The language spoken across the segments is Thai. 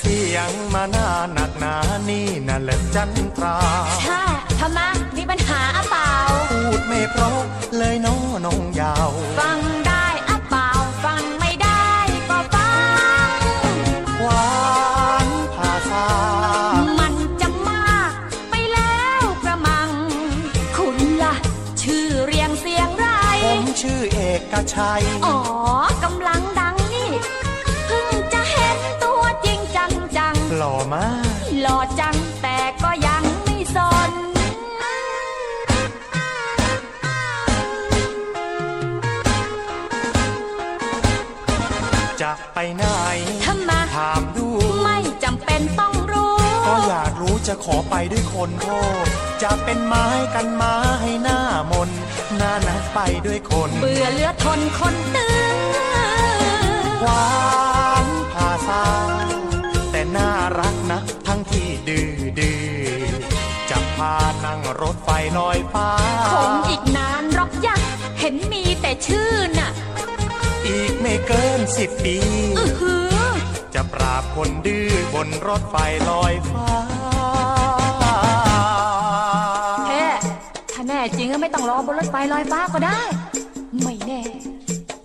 เสียงมาหน้าหนักหนานี่น่ะแหละจันทราใช่ทำไมมีปัญหาอะเปล่า พูดไม่เพราะเลยน้อนงยาว ฟังได้อะเปล่า ฟังไม่ได้ก็ฟัง หวานภาษา มันจะมากไปแล้วกระมัง คุณล่ะ ชื่อเรียงเสียงไร ผมชื่อเอกชัย อ๋อกำลังดัง ล่อมาก หล่อจังแต่ก็ยังไม่สน จะไปไหนทำไม ถามดูไม่จำเป็นต้องรู้ ก็อยากรู้จะขอไปด้วยคนโทษจะเป็นไม้กันไม้ให้หน้ามน หน้านัดไปด้วยคน เบื่อเหลือทนคนตื้อหวา รักนะ ทั้งที่ดื้อดื้อจะพานั่งรถไฟลอยฟ้า คงอีกนานหรอกยักเห็นมีแต่ชื่อน่ะ อีกไม่เกินสิบปี อือหือ จะปราบคนดื้อบนรถไฟลอยฟ้าแท้ถ้าแน่จริงก็ไม่ต้องรอบนรถไฟลอยฟ้าก็ได้ ไม่แน่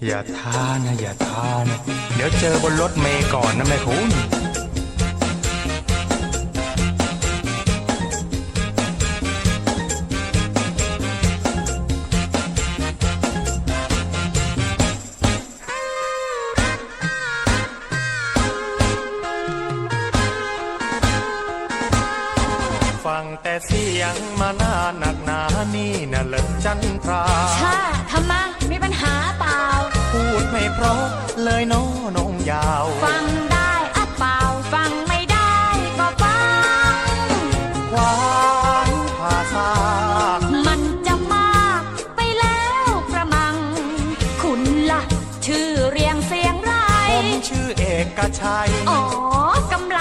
อย่าท้านะอย่าท้านะ เดี๋ยวเจอบนรถเมย์ก่อนนะแม่คุณ แต่เสียงมาหน้าหนักหนานี่น่ะเลิกจันทราใช่ทำไมมีปัญหาเปล่า พูดไม่เพราะเลยน้อนงยาว ฟังได้อะเปล่า ฟังไม่ได้ก็ฟังหวานภาษา มันจะมากไปแล้วกระมัง คุณล่ะ ชื่อเรียงเสียงไร ผมชื่อเอกชัย อ๋อกำลังดัง